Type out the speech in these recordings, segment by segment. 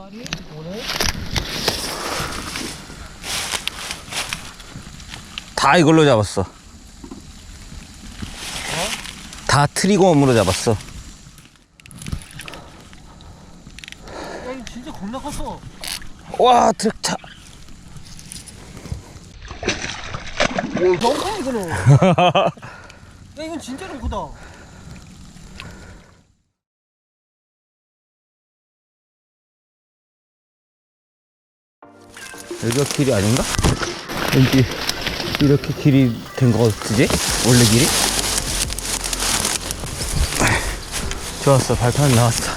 마리 오늘 다 이걸로 잡았어. 다 트리거음으로 잡았어. 야 이거 진짜 겁나 컸어 와, 트럭 차. 너무 커 이거는 야 이건 진짜로 크다 여기가 길이 아닌가? 왠지 이렇게 길이 된 거 같지? 원래 길이? 좋았어 발판 나왔어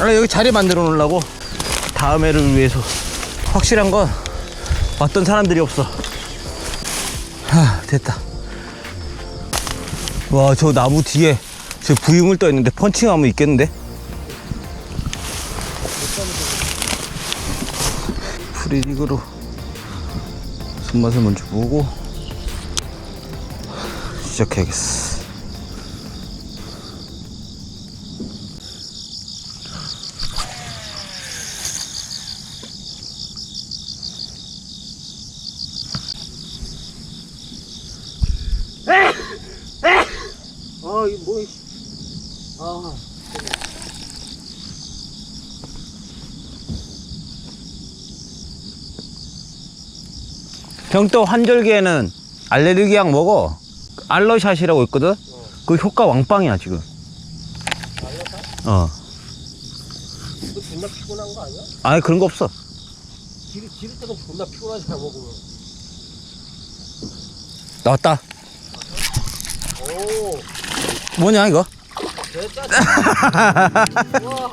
아, 여기 자리 만들어 놓으려고 다음 해를 위해서 확실한 건 왔던 사람들이 없어 하 됐다 와 저 나무 뒤에 저 부유물 떠 있는데 펀칭하면 있겠는데? 프리dig으로 손맛을 먼저 보고 시작해야겠어. 아 이거 뭐 아. 병또 환절기에는 알레르기 약 먹어. 알러샷이라고 있거든? 그 효과 왕빵이야, 지금. 어. 이거 존나 피곤한 거 아니야? 아니, 그런 거 없어. 지를 지를 때가 존나 피곤하잖아 먹으면 나왔다. 오 뭐냐, 이거? 됐다 와?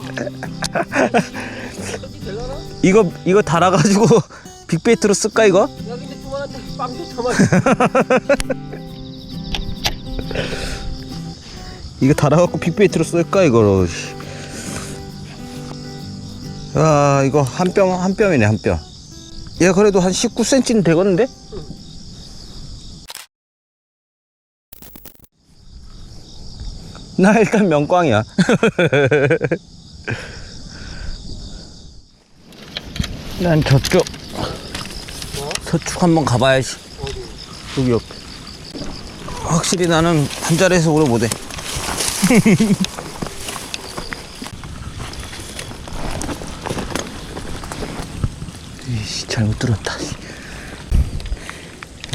이거, 이거 달아가지고 빅베이트로 쓸까, 이거? 조만한테 빵도 참아 이거 달아갖고 빅베이트로 쓸까, 이거로. 아, 이거 한 뼘, 한 뼘이네, 한 뼘. 얘 그래도 한 19cm는 되겠는데? 나 일단 명꽝이야. 난 저쪽, 저쪽 한번 가봐야지. 여기 옆에. 확실히 나는 한 자리에서 오래 못해. 잘못 들었다.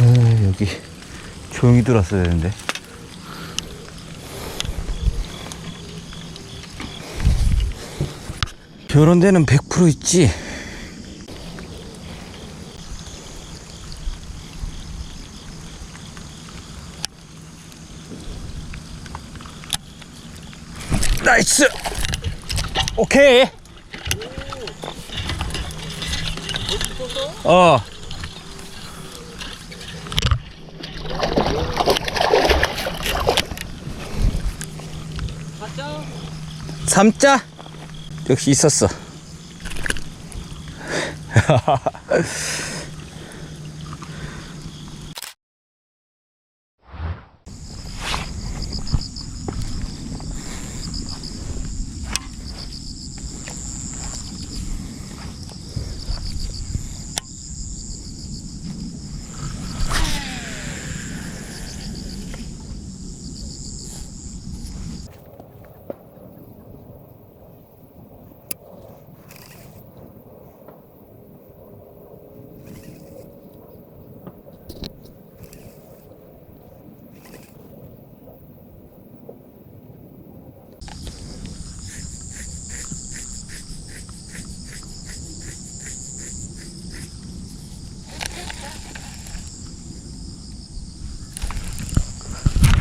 아, 여기 조용히 들었어야 되는데. 저런 데는 100% 있지. 나이스! 오케이! 어. 삼자? 역시 있었어.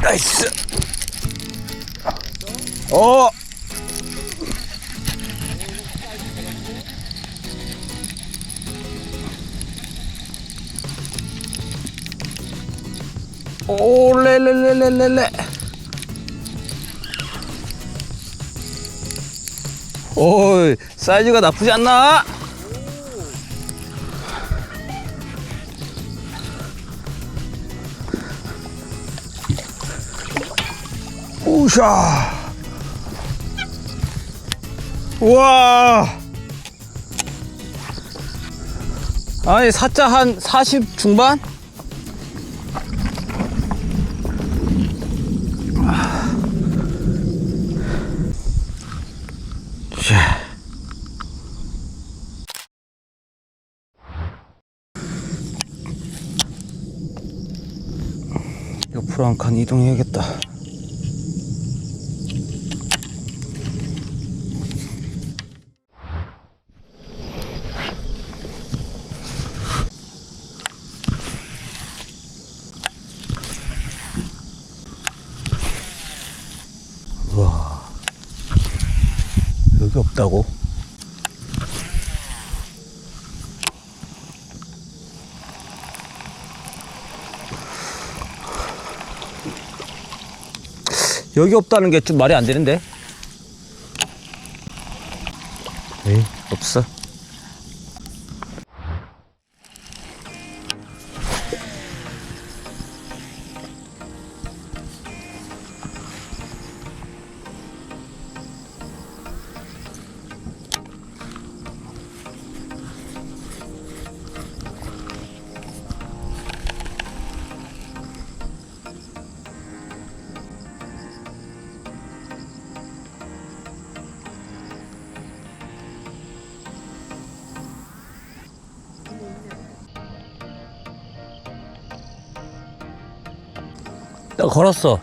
나이스! 어! 오레레레레레레 오 사이즈가 나쁘지 않나? 우샤 우와. 아니, 사자 한 40 중반? 자. 옆으로 한 칸 이동해야겠다. 없다고? 여기 없다는 게 좀 말이 안 되는데? 에이, 없어. 나 걸었어.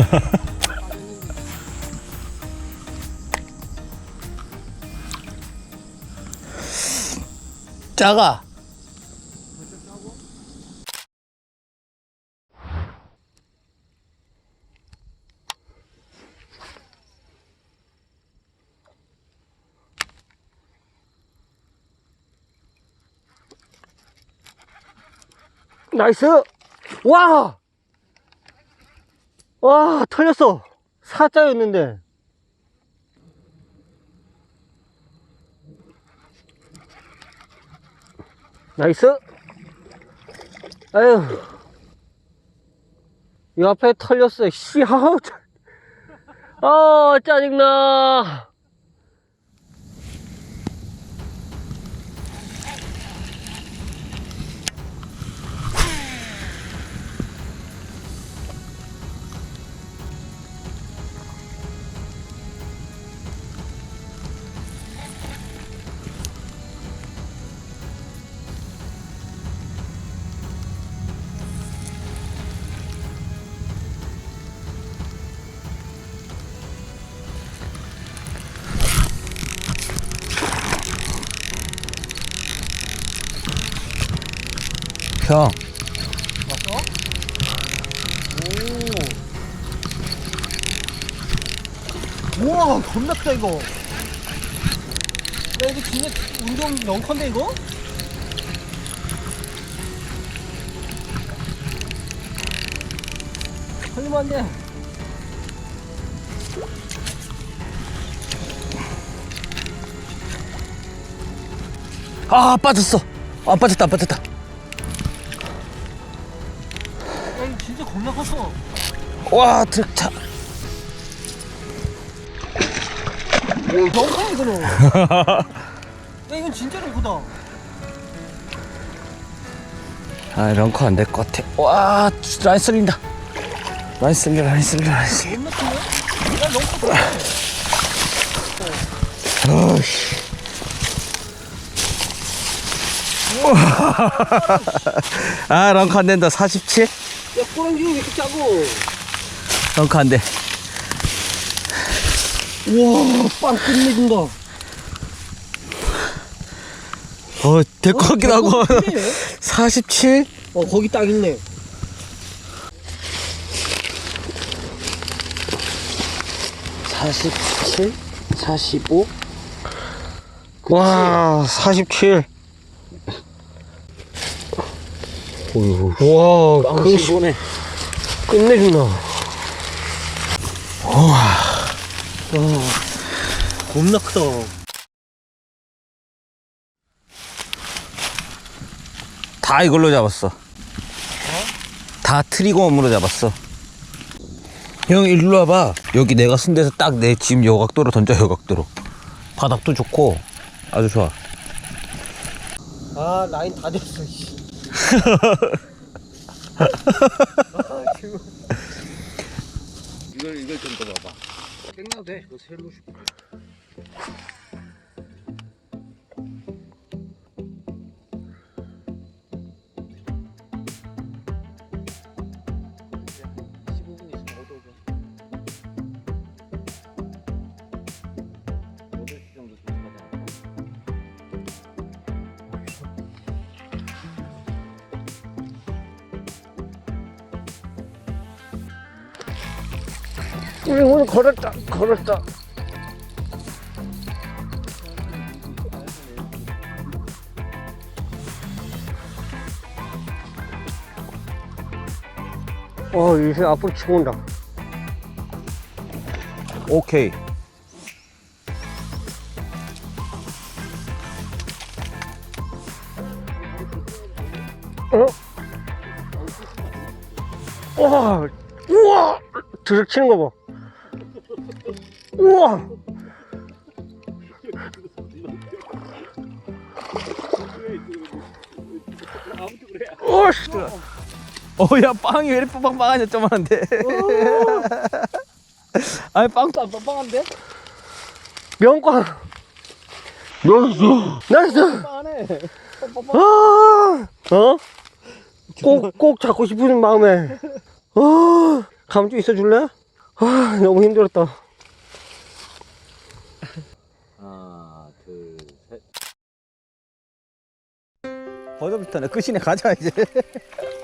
작아. 나이스! 와! 와, 털렸어. 사자였는데. 나이스! 아유. 이 앞에 털렸어. 씨, 짜- 아, 짜증나. 형. 우와, 겁나 크다, 이거. 야, 이거 진짜 운동 영컨데, 이거? 걸리면 안 돼. 아, 빠졌어. 아, 빠졌다, 빠졌다. 와, 드차. 너무 커, 이거는. 야, 이건 진짜로 크다. 아, 런커 안 될 것 같아. 와, 라인 쓸린다. 라인 쓸려, 라인 쓸려, 라인 쓸려. 겁나 크네? 야, 너무 크다. 어이씨. 아, 런커 안 된다. 47? 야, 꼬랑지 왜 이렇게 짜고? 런커 안 돼. 우와, 빵 끝내준다. 어, 될 것 같기도 하고. 크네. 47? 어, 거기 딱 있네. 사십칠, 사십오. 와, 47. 와, 그. 끝내주 나. 와, 겁나 크다. 다 이걸로 잡았어. 다 트리거음으로 잡았어. 형 일로 와봐. 여기 내가 쓴 데서 딱내 지금 여각도로 던져 여각도로. 바닥도 좋고 아주 좋아. 아 라인 다 됐어 씨. 이걸 이걸 좀 더 봐봐. 땡나도 돼 이거 셀로 우리 오늘 걸었다 걸었다 어 이제 앞으로 치고 온다 오케이. 어? 와 우와 드륵 치는 거 봐 우와 오씨 어야 빵이 왜 이렇게 빵빵하냐 점하는데. 아니 빵도 안 빵빵한데? 명광 나이스 나이스 빵하네. 아, 어? 꼭, 꼭 잡고 싶은 마음에. 아, 가만 좀 있어 줄래? 아, 너무 힘들었다. 하나 둘 셋. 벌써부터네 끝이네 가자 이제.